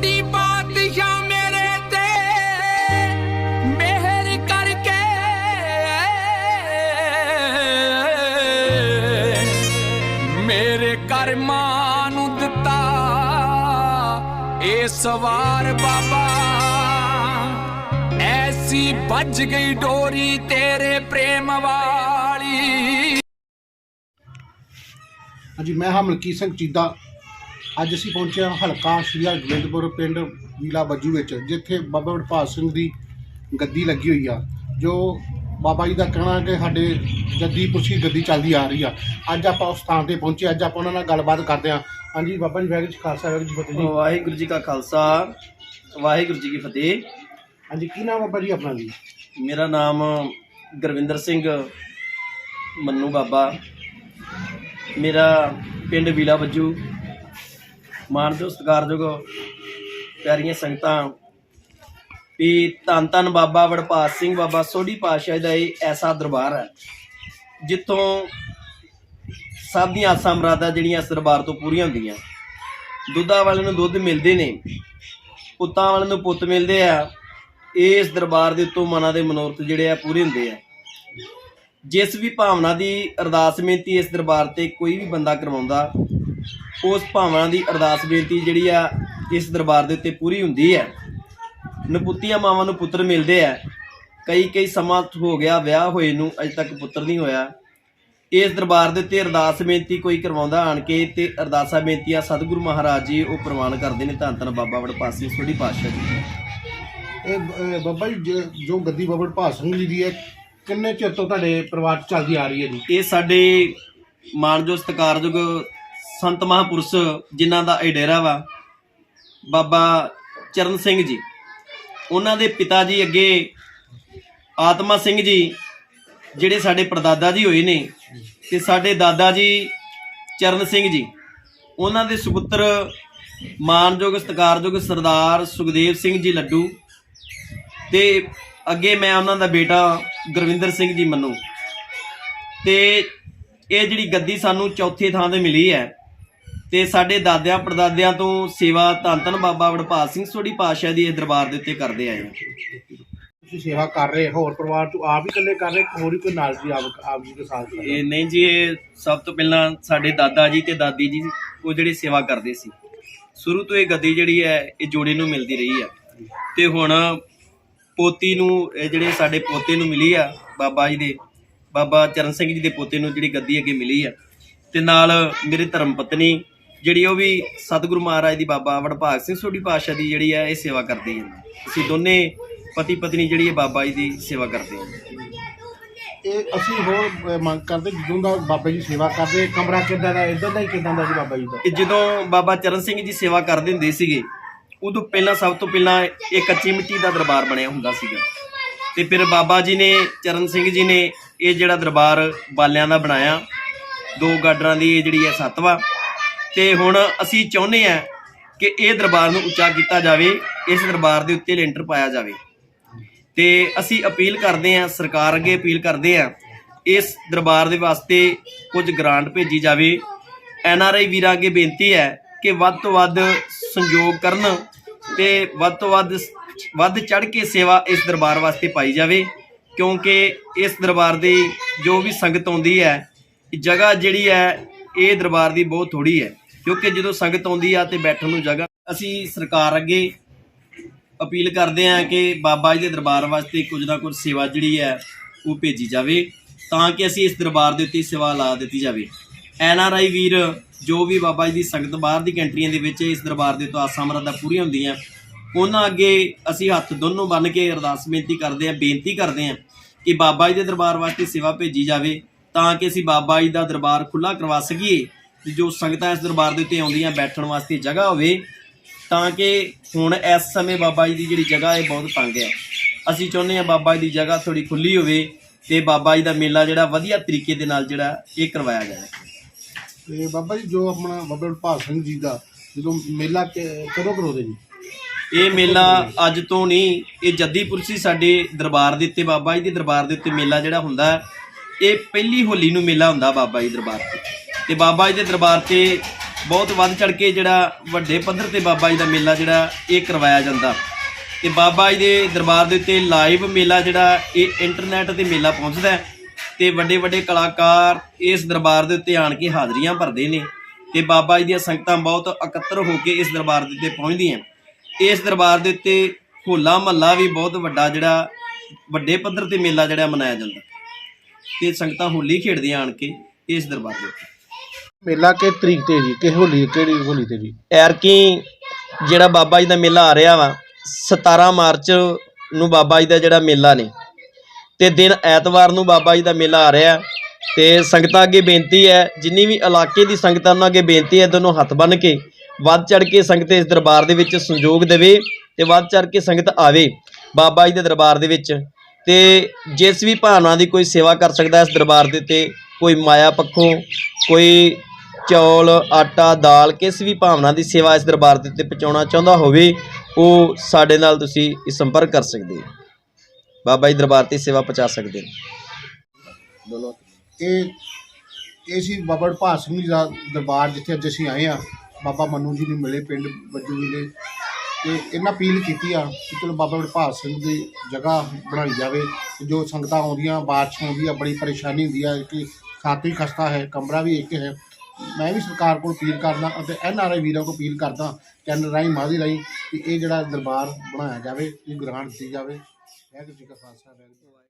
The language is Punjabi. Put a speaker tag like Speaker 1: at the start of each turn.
Speaker 1: ਸੋਢੀ ਬਾਦਸ਼ਾਹ ਮੇਰੇ ਤੇ ਮਿਹਰ ਕਰਕੇ। ਮੇਰੇ ਕਰਮਾਂ ਨੂੰ ਦਿੱਤਾ ਇਹ ਸਵਾਰ ਬਾਬਾ। ਐਸੀ ਵੱਜ ਗਈ ਡੋਰੀ ਤੇਰੇ ਪ੍ਰੇਮ ਵਾਲੀ।
Speaker 2: ਹਾਂਜੀ, ਮੈਂ ਹਾਂ ਮਲਕੀਤ ਸਿੰਘ ਚੀਦਾ। ਅੱਜ ਅਸੀਂ ਪਹੁੰਚੇ ਹਾਂ ਹਲਕਾ ਸ਼੍ਰੀ ਹਰਗੋਬਿੰਦਪੁਰ ਪਿੰਡ ਵੀਲਾ ਬੱਜੂ ਵਿੱਚ ਜਿੱਥੇ ਬਾਬਾ ਵਡਭਾਗ ਸਿੰਘ ਦੀ ਗੱਦੀ ਲੱਗੀ ਹੋਈ ਆ ਜੋ ਬਾਬਾ ਜੀ ਦਾ ਕਹਿਣਾ ਕਿ ਸਾਡੇ ਜੱਦੀ ਪੁਰਸ਼ੀ ਗੱਦੀ ਚੱਲਦੀ ਆ ਰਹੀ ਆ। ਅੱਜ ਆਪਾਂ ਉਸ ਥਾਂ ਤੇ ਪਹੁੰਚੇ ਅੱਜ ਆਪਾਂ ਉਹਨਾਂ ਨਾਲ ਗੱਲਬਾਤ ਕਰਦੇ ਹਾਂ। ਹਾਂਜੀ ਬਾਬਾ ਜੀ ਵਾਹਿਗੁਰੂ ਜੀ ਕਾ ਖਾਲਸਾ ਵਾਹਿਗੁਰੂ ਜੀ ਕੀ ਫਤਿਹ ਜੀ।
Speaker 3: ਵਾਹਿਗੁਰੂ ਜੀ ਕਾ ਖਾਲਸਾ ਵਾਹਿਗੁਰੂ ਜੀ ਕੀ ਫਤਿਹ।
Speaker 2: ਹਾਂਜੀ ਕੀ ਨਾਮ ਬਾਬਾ ਜੀ ਆਪਣਾ ਜੀ?
Speaker 3: ਮੇਰਾ ਨਾਮ ਗੁਰਵਿੰਦਰ ਸਿੰਘ ਮੰਨੂ ਬਾਬਾ। ਮੇਰਾ ਪਿੰਡ ਵੀਲਾ ਬੱਜੂ। ਮਾਨਯੋਗ ਸਤਿਕਾਰਯੋਗ ਪਿਆਰੀਆਂ ਸੰਗਤਾਂ, ਵੀ ਧੰਨ ਧੰਨ ਬਾਬਾ ਵਡਭਾਗ ਸਿੰਘ, ਬਾਬਾ ਸੋਢੀ ਪਾਤਸ਼ਾਹ ਦਾ ਇਹ ਐਸਾ ਦਰਬਾਰ ਹੈ, ਜਿੱਥੋਂ ਸਭ ਦੀਆਂ ਆਸਾਂ ਮੁਰਾਦਾਂ ਜਿਹੜੀਆਂ ਇਸ ਦਰਬਾਰ ਤੋਂ ਪੂਰੀਆਂ ਹੁੰਦੀਆਂ। ਦੁੱਧਾਂ ਵਾਲੇ ਨੂੰ ਦੁੱਧ ਮਿਲਦੇ ਨੇ, ਪੁੱਤਾਂ ਵਾਲੇ ਨੂੰ ਪੁੱਤ ਮਿਲਦੇ ਆ ਇਸ ਦਰਬਾਰ ਦੇ ਉੱਤੋਂ ਮਨਾਂ ਦੇ ਮਨੋਰਥ ਜਿਹੜੇ ਆ ਪੂਰੇ ਹੁੰਦੇ ਆ। ਜਿਸ ਵੀ ਭਾਵਨਾ ਦੀ ਅਰਦਾਸ ਬੇਨਤੀ ਇਸ ਦਰਬਾਰ ਤੇ ਕੋਈ ਵੀ ਬੰਦਾ ਕਰਵਾਉਂਦਾ ਉਸ ਭਾਵਨਾ ਦੀ ਅਰਦਾਸ ਬੇਨਤੀ ਜਿਹੜੀ ਆ ਇਸ ਦਰਬਾਰ ਦੇ ਉੱਤੇ ਪੂਰੀ ਹੁੰਦੀ ਹੈ। ਨਪੁੱਤੀਆਂ ਮਾਵਾਂ ਨੂੰ ਪੁੱਤਰ ਮਿਲਦੇ ਆ। ਕਈ ਕਈ ਸਮਾਂ ਹੋ ਗਿਆ ਵਿਆਹ ਹੋਏ ਨੂੰ ਅਜੇ ਤੱਕ ਪੁੱਤਰ ਨਹੀਂ ਹੋਇਆ। ਇਸ ਦਰਬਾਰ ਦੇ ਉੱਤੇ ਅਰਦਾਸ ਬੇਨਤੀ ਕੋਈ ਕਰਵਾਉਂਦਾ ਆਣ ਕੇ ਤੇ ਅਰਦਾਸਾਂ ਬੇਨਤੀਆਂ ਸਤਿਗੁਰੂ ਮਹਾਰਾਜ ਜੀ ਉਹ ਪ੍ਰਵਾਨ ਕਰਦੇ ਨੇ। ਧੰਨ ਧੰਨ ਬਾਬਾ ਵਡਭਾਗ ਸਿੰਘ ਸੋਢੀ ਪਾਤਸ਼ਾਹ ਜੀ।
Speaker 2: ਇਹ ਬਾਬਾ ਜੀ ਜ- ਗੱਦੀ ਬਾਬਾ ਵਡਭਾਗ ਸਿੰਘ ਜੀ ਦੀ ਹੈ ਕਿੰਨੇ ਚਿਰ ਤੋਂ ਤੁਹਾਡੇ ਪਰਿਵਾਰ 'ਚ ਚੱਲਦੀ ਆ ਰਹੀ ਹੈ ਜੀ?
Speaker 3: ਇਹ ਸਾਡੇ ਮਾਨਯੋਗ ਸਤਿਕਾਰਯੋਗ ਸੰਤ ਮਹਾਂਪੁਰਸ਼ ਜਿਨ੍ਹਾਂ ਦਾ ਇਹ ਡੇਰਾ ਵਾ, ਬਾਬਾ ਚਰਨ ਸਿੰਘ ਜੀ। ਉਹਨਾਂ ਦੇ ਪਿਤਾ ਜੀ ਅੱਗੇ ਆਤਮਾ ਸਿੰਘ ਜੀ, ਜਿਹੜੇ ਸਾਡੇ ਪਰਦਾਦਾ ਜੀ ਹੋਏ ਨੇ ਤੇ ਸਾਡੇ ਦਾਦਾ ਜੀ ਚਰਨ ਸਿੰਘ ਜੀ। ਉਹਨਾਂ ਦੇ ਸੁਪੁੱਤਰ ਮਾਨਯੋਗ, ਸਤਿਕਾਰਯੋਗ ਸਰਦਾਰ ਸੁਖਦੇਵ ਸਿੰਘ ਜੀ ਲੱਡੂ ਤੇ ਅੱਗੇ ਮੈਂ ਉਹਨਾਂ ਦਾ ਬੇਟਾ ਗੁਰਵਿੰਦਰ ਸਿੰਘ ਜੀ ਮੰਨੂ। ਤੇ ਇਹ ਜਿਹੜੀ ਗੱਦੀ ਸਾਨੂੰ ਚੌਥੇ ਥਾਂ ਤੇ ਮਿਲੀ ਹੈ ਤੇ ਸਾਡੇ ਦਾਦਿਆਂ ਪੜਦਾਦਿਆਂ ਤੋਂ ਸੇਵਾ ਧੰਨ ਧੰਨ ਬਾਬਾ ਵਡਭਾਗ ਸਿੰਘ ਸੋਢੀ ਪਾਤਸ਼ਾਹ ਦੀ ਇਹ ਦਰਬਾਰ ਦੇ ਉੱਤੇ ਕਰਦੇ ਆਏ ਹਾਂ।
Speaker 2: ਤੁਸੀਂ ਸੇਵਾ ਕਰ ਰਹੇ ਹੋਰ ਪਰਿਵਾਰ ਤੋਂ ਆਪ ਹੀ ਇਕੱਲੇ ਕਰ ਰਹੇ ਹੋਰ ਹੀ ਕੋਈ ਨਾਲ ਜੀ ਆਪ ਆਪ ਜੀ ਦੇ ਸਾਥ ਕਰ ਰਿਹਾ?
Speaker 3: ਇਹ ਨਹੀਂ ਜੀ ਇਹ ਸਭ ਤੋਂ ਪਹਿਲਾਂ ਸਾਡੇ ਦਾਦਾ ਜੀ ਤੇ ਦਾਦੀ ਜੀ ਉਹ ਜਿਹੜੀ ਸੇਵਾ ਕਰਦੇ ਸੀ। ਸ਼ੁਰੂ ਤੋਂ ਇਹ ਗੱਦੀ ਜਿਹੜੀ ਹੈ ਇਹ ਜੋੜੇ ਨੂੰ ਮਿਲਦੀ ਰਹੀ ਹੈ ਤੇ ਹੁਣ ਪੋਤੀ ਨੂੰ ਇਹ ਜਿਹੜੇ ਸਾਡੇ ਪੋਤੇ ਨੂੰ ਮਿਲੀ ਆ ਬਾਬਾ ਜੀ ਦੇ ਬਾਬਾ ਚਰਨ ਸਿੰਘ ਜੀ ਦੇ ਪੋਤੇ ਨੂੰ ਜਿਹੜੀ ਗੱਦੀ ਅੱਗੇ ਮਿਲੀ ਆ। ਤੇ ਨਾਲ ਮੇਰੇ ਧਰਮ ਪਤਨੀ ਜਿਹੜੀ ਉਹ ਵੀ ਸਤਿਗੁਰੂ ਮਹਾਰਾਜ ਦੀ ਬਾਬਾ ਵਡਭਾਗ ਸਿੰਘ ਸੋਢੀ ਪਾਤਸ਼ਾਹ ਦੀ ਜਿਹੜੀ ਹੈ ਇਹ ਸੇਵਾ ਕਰਦੀ ਹੈ ਅਸੀਂ ਦੋਨੇ ਪਤੀ ਪਤਨੀ ਜਿਹੜੀ ਹੈ ਬਾਬਾ ਜੀ ਦੀ ਸੇਵਾ ਕਰਦੇ ਹਾਂ।
Speaker 2: ਇਹ ਅਸੀਂ ਹੋਰ ਮੰਗ ਕਰਦੇ ਜਦੋਂ ਦਾ ਬਾਬਾ ਜੀ ਸੇਵਾ ਕਰਦੇ ਕਮਰਾ ਕਿੱਦਾਂ ਦਾ ਇਦਾਂ ਦਾ ਹੀ ਕਿੱਦਾਂ ਦਾ ਜੀ ਬਾਬਾ ਜੀ ਦਾ?
Speaker 3: ਕਿ ਜਦੋਂ ਬਾਬਾ ਚਰਨ ਸਿੰਘ ਜੀ ਸੇਵਾ ਕਰਦੇ ਹੁੰਦੇ ਸੀਗੇ ਉਦੋਂ ਪਹਿਲਾਂ ਸਭ ਤੋਂ ਪਹਿਲਾਂ ਇਹ ਕੱਚੀ ਮਿੱਟੀ ਦਾ ਦਰਬਾਰ ਬਣਿਆ ਹੁੰਦਾ ਸੀਗਾ। ਤੇ ਫਿਰ ਬਾਬਾ ਜੀ ਨੇ ਚਰਨ ਸਿੰਘ ਜੀ ਨੇ ਇਹ ਜਿਹੜਾ ਦਰਬਾਰ ਬਾਲਿਆਂ ਦਾ ਬਣਾਇਆ ਦੋ ਗਾਡਰਾਂ ਦੀ ਇਹ ਜਿਹੜੀ ਹੈ ਸੱਤਵਾ ਤੇ ਹੁਣ ਅਸੀਂ ਚਾਹੁੰਦੇ ਆ ਕਿ ਇਹ ਦਰਬਾਰ ਨੂੰ ਉੱਚਾ ਕੀਤਾ ਜਾਵੇ, ਇਸ ਦਰਬਾਰ ਦੇ ਉੱਤੇ ਲੈਂਟਰ ਪਾਇਆ ਜਾਵੇ। ਤੇ ਅਸੀਂ ਅਪੀਲ ਕਰਦੇ ਹਾਂ, ਸਰਕਾਰ ਅੱਗੇ ਅਪੀਲ ਕਰਦੇ ਹਾਂ, ਇਸ ਦਰਬਾਰ ਦੇ ਵਾਸਤੇ ਕੁਝ ਗ੍ਰਾਂਟ ਭੇਜੀ ਜਾਵੇ। ਐਨ ਆਰ ਆਈ ਵੀਰਾਂ ਅੱਗੇ ਬੇਨਤੀ ਹੈ ਕਿ ਵੱਧ ਤੋਂ ਵੱਧ ਸੰਯੋਗ ਕਰਨ ਤੇ ਵੱਧ ਤੋਂ ਵੱਧ ਵੱਧ ਚੜ ਕੇ ਸੇਵਾ ਇਸ ਦਰਬਾਰ ਵਾਸਤੇ ਪਾਈ ਜਾਵੇ, ਕਿਉਂਕਿ ਇਸ ਦਰਬਾਰ ਦੀ ਜੋ ਵੀ ਸੰਗਤ ਆਉਂਦੀ ਹੈ, ਜਗ੍ਹਾ ਜਿਹੜੀ ਹੈ ਇਹ ਦਰਬਾਰ ਦੀ ਬਹੁਤ ਥੋੜੀ ਹੈ, ਕਿਉਂਕਿ ਜਦੋਂ ਸੰਗਤ ਆਉਂਦੀ ਆ ਤੇ ਬੈਠਣ ਨੂੰ ਜਗ੍ਹਾ, ਅਸੀਂ ਸਰਕਾਰ ਅੱਗੇ ਅਪੀਲ ਕਰਦੇ ਹਾਂ ਕਿ ਬਾਬਾ ਜੀ ਦੇ ਦਰਬਾਰ ਵਾਸਤੇ ਕੁਝ ਨਾ ਕੁਝ ਸੇਵਾ ਜਿਹੜੀ ਹੈ, ਉਹ ਭੇਜੀ ਜਾਵੇ, ਤਾਂ ਕਿ ਅਸੀਂ ਇਸ ਦਰਬਾਰ ਦੇ ਉੱਤੇ ਸੇਵਾ ਲਾ ਦਿੱਤੀ ਜਾਵੇ। ਐਨ ਆਰ ਆਈ ਵੀਰ, ਜੋ ਵੀ ਬਾਬਾ ਜੀ ਦੀ ਸੰਗਤ ਬਾਹਰ ਦੀ ਕੰਟਰੀਆਂ ਦੇ ਵਿੱਚ ਇਸ ਦਰਬਾਰ ਦੇ ਤੋਂ ਆਸਾਂ ਮਰਾਦਾ ਪੂਰੀਆਂ ਹੁੰਦੀਆਂ, ਉਹਨਾਂ ਅੱਗੇ ਅਸੀਂ ਹੱਥ ਦੋਨੋਂ ਬੰਨ ਕੇ ਅਰਦਾਸ ਬੇਨਤੀ ਕਰਦੇ ਹਾਂ, ਬੇਨਤੀ ਕਰਦੇ ਹਾਂ ਕਿ ਬਾਬਾ ਜੀ ਦੇ ਦਰਬਾਰ ਵਾਸਤੇ ਸੇਵਾ ਭੇਜੀ ਜਾਵੇ ਤਾਂ ਕਿ ਅਸੀਂ ਬਾਬਾ ਜੀ ਦਾ ਦਰਬਾਰ ਖੁੱਲਾ ਕਰਵਾ ਸਕੀਏ ਤੇ ਜੋ ਸੰਗਤਾਂ ਇਸ ਦਰਬਾਰ ਦੇ ਉੱਤੇ ਆਉਂਦੀਆਂ ਬੈਠਣ ਵਾਸਤੇ ਜਗ੍ਹਾ ਹੋਵੇ ਤਾਂ ਕਿ ਹੁਣ ਇਸ ਸਮੇਂ ਬਾਬਾ ਜੀ ਦੀ ਜਿਹੜੀ ਜਗ੍ਹਾ ਹੈ ਬਹੁਤ ਤੰਗ ਹੈ। ਅਸੀਂ ਚਾਹੁੰਦੇ ਹਾਂ ਬਾਬਾ ਜੀ ਦੀ ਜਗ੍ਹਾ ਥੋੜੀ ਖੁੱਲੀ ਹੋਵੇ ਤੇ ਬਾਬਾ ਜੀ ਦਾ ਮੇਲਾ ਜਿਹੜਾ ਵਧੀਆ ਤਰੀਕੇ ਦੇ ਨਾਲ ਜਿਹੜਾ ਇਹ ਕਰਵਾਇਆ ਜਾਵੇ।
Speaker 2: ਤੇ ਬਾਬਾ ਜੀ ਜੋ ਆਪਣਾ ਬਾਬਾ ਵਡਭਾਗ ਸਿੰਘ ਜੀ ਦਾ ਜਦੋਂ ਮੇਲਾ ਕਦੋਂ ਕਰੋਦੇ ਜੀ?
Speaker 3: ਇਹ ਮੇਲਾ ਅੱਜ ਤੋਂ ਨਹੀਂ ਇਹ ਜੱਦੀ ਪੁਰਸੀ ਸਾਡੇ ਦਰਬਾਰ ਦੇ ਉੱਤੇ ਬਾਬਾ ਜੀ ਦੇ ਦਰਬਾਰ ਦੇ ਉੱਤੇ ਮੇਲਾ ਜਿਹੜਾ ਹੁੰਦਾ ਹੈ, ਇਹ ਪਹਿਲੀ ਹੋਲੀ ਨੂੰ ਮੇਲਾ ਹੁੰਦਾ ਬਾਬਾ ਜੀ ਦਰਬਾਰ ਤੇ। ਤੇ ਬਾਬਾ ਜੀ ਦੇ ਦਰਬਾਰ ਤੇ ਬਹੁਤ ਵੱਧ ਚੜ ਕੇ ਜਿਹੜਾ ਵੱਡੇ ਪੱਧਰ ਤੇ ਬਾਬਾ ਜੀ ਦਾ ਮੇਲਾ ਜਿਹੜਾ ਇਹ ਕਰਵਾਇਆ ਜਾਂਦਾ। ਤੇ ਬਾਬਾ ਜੀ ਦੇ ਦਰਬਾਰ ਦੇ ਉੱਤੇ ਲਾਈਵ ਮੇਲਾ ਜਿਹੜਾ ਇਹ ਇੰਟਰਨੈਟ ਤੇ ਮੇਲਾ ਪਹੁੰਚਦਾ ਹੈ। ਤੇ ਵੱਡੇ ਵੱਡੇ ਕਲਾਕਾਰ ਇਸ ਦਰਬਾਰ ਦੇ ਉੱਤੇ ਆਣ ਕੇ ਹਾਜ਼ਰੀਆਂ ਭਰਦੇ ਨੇ। ਤੇ ਬਾਬਾ ਜੀ ਦੀਆਂ ਸੰਗਤਾਂ ਬਹੁਤ ਇਕੱਤਰ ਹੋ ਕੇ ਇਸ ਦਰਬਾਰ ਦੇ ਉੱਤੇ ਪਹੁੰਚਦੀਆਂ ਇਸ ਦਰਬਾਰ ਦੇ ਉੱਤੇ ਹੋਲਾ ਮਹੱਲਾ ਵੀ ਬਹੁਤ ਵੱਡਾ ਜਿਹੜਾ ਵੱਡੇ ਪੱਧਰ ਤੇ ਮੇਲਾ ਜਿਹੜਾ ਮਨਾਇਆ ਜਾਂਦਾ। ਤੇ ਸੰਗਤਾਂ ਹੋਲੀ ਖੇਡਦੀਆਂ ਆਣ ਕੇ ਇਸ ਦਰਬਾਰ ਦੇ ਉੱਤੇ।
Speaker 2: ਮੇਲਾ ਕਿ ਤਰੀਕ ਤੇ ਜੀ? ਕਿ ਹੋਲੀ ਕਿਹੜੀ ਹੋਲੀ ਤੇ ਜੀ?
Speaker 3: ਐਰਕੀ ਜਿਹੜਾ ਬਾਬਾ ਜੀ ਦਾ ਮੇਲਾ ਆ ਰਿਹਾ ਵਾ 17 ਮਾਰਚ ਨੂੰ ਬਾਬਾ ਜੀ ਦਾ ਜਿਹੜਾ ਮੇਲਾ ਨੇ ਤੇ ਦਿਨ ਐਤਵਾਰ ਨੂੰ ਬਾਬਾ ਜੀ ਦਾ ਮੇਲਾ ਆ ਰਿਹਾ। ਤੇ ਸੰਗਤਾਂ ਅੱਗੇ ਬੇਨਤੀ ਹੈ ਜਿੰਨੀ ਵੀ ਇਲਾਕੇ ਦੀ ਸੰਗਤਾਂ ਉਹਨਾਂ ਅੱਗੇ ਬੇਨਤੀ ਹੈ ਦੋਨੋਂ ਹੱਥ ਬੰਨ ਕੇ ਵੱਧ ਚੜ ਕੇ ਸੰਗਤ ਇਸ ਦਰਬਾਰ ਦੇ ਵਿੱਚ ਸੰਯੋਗ ਦੇਵੇ ਤੇ ਵੱਧ ਚੜ ਕੇ ਸੰਗਤ ਆਵੇ ਬਾਬਾ ਜੀ ਦੇ ਦਰਬਾਰ ਦੇ ਵਿੱਚ। ਤੇ ਜਿਸ ਵੀ ਭਾਵਨਾ ਦੀ ਕੋਈ ਸੇਵਾ ਕਰ ਸਕਦਾ ਇਸ ਦਰਬਾਰ ਦੇ ਉੱਤੇ, ਕੋਈ ਮਾਇਆ ਪੱਖੋਂ, ਕੋਈ ਚੌਲ, ਆਟਾ, ਦਾਲ, ਕਿਸ ਵੀ ਭਾਵਨਾ ਦੀ ਸੇਵਾ ਇਸ ਦਰਬਾਰ ਦੇ ਉੱਤੇ ਪਹੁੰਚਾਉਣਾ ਚਾਹੁੰਦਾ ਹੋਵੇ, ਉਹ ਸਾਡੇ ਨਾਲ ਤੁਸੀਂ ਇਸ ਸੰਪਰਕ ਕਰ ਸਕਦੇ ਹੋ। ਬਾਬਾ ਜੀ ਦਰਬਾਰ ਤੇ ਸੇਵਾ ਪਹੁੰਚਾ ਸਕਦੇ ਨੇ।
Speaker 2: ਇਹ ਇਹ ਸੀ ਬਾਬਾ ਹਰਪਾਲ ਸਿੰਘ ਜੀ ਦਾ ਦਰਬਾਰ ਜਿੱਥੇ ਅੱਜ ਅਸੀਂ ਆਏ ਆ ਬਾਬਾ ਮਨੂ ਜੀ ਨੂੰ ਮਿਲੇ, ਪਿੰਡ ਬੱਜੂ ਮਿਲੇ ਤੇ ਇਹਨਾਂ ਅਪੀਲ ਕੀਤੀ ਆ ਕਿ ਚਲੋ ਬਾਬਾ ਹਰਪਾਲ ਸਿੰਘ ਦੀ ਜਗ੍ਹਾ ਬਣਾਈ ਜਾਵੇ ਤੇ ਜੋ ਸੰਗਤਾਂ ਆਉਂਦੀਆਂ, ਬਾਰਿਸ਼ ਆਉਂਦੀ ਆ, ਬੜੀ ਪਰੇਸ਼ਾਨੀ ਹੁੰਦੀ ਆ ਕਿ ਛੱਤ ਵੀ ਖਸਤਾ ਹੈ, ਕਮਰਾ ਵੀ ਇੱਕ ਹੈ। ਮੈਂ ਵੀ ਸਰਕਾਰ ਕੋਲ ਅਪੀਲ ਕਰਦਾ ਅਤੇ ਐਨ ਆਰ ਆਈ ਵੀਰਾਂ ਕੋਲ ਅਪੀਲ ਕਰਦਾ ਚੈਨਲ ਰਾਹੀਂ ਮਾਦੀ ਰਾਹੀਂ, ਕਿ ਇਹ ਜਿਹੜਾ ਦਰਬਾਰ ਬਣਾਇਆ ਜਾਵੇ, ਇਹ ਗ੍ਰਾਂਟ ਦਿੱਤੀ ਜਾਵੇ। ਵਾਹਿਗੁਰੂ ਜੀ ਕਾ ਖਾਲਸਾ, ਵਾਹਿਗੁਰੂ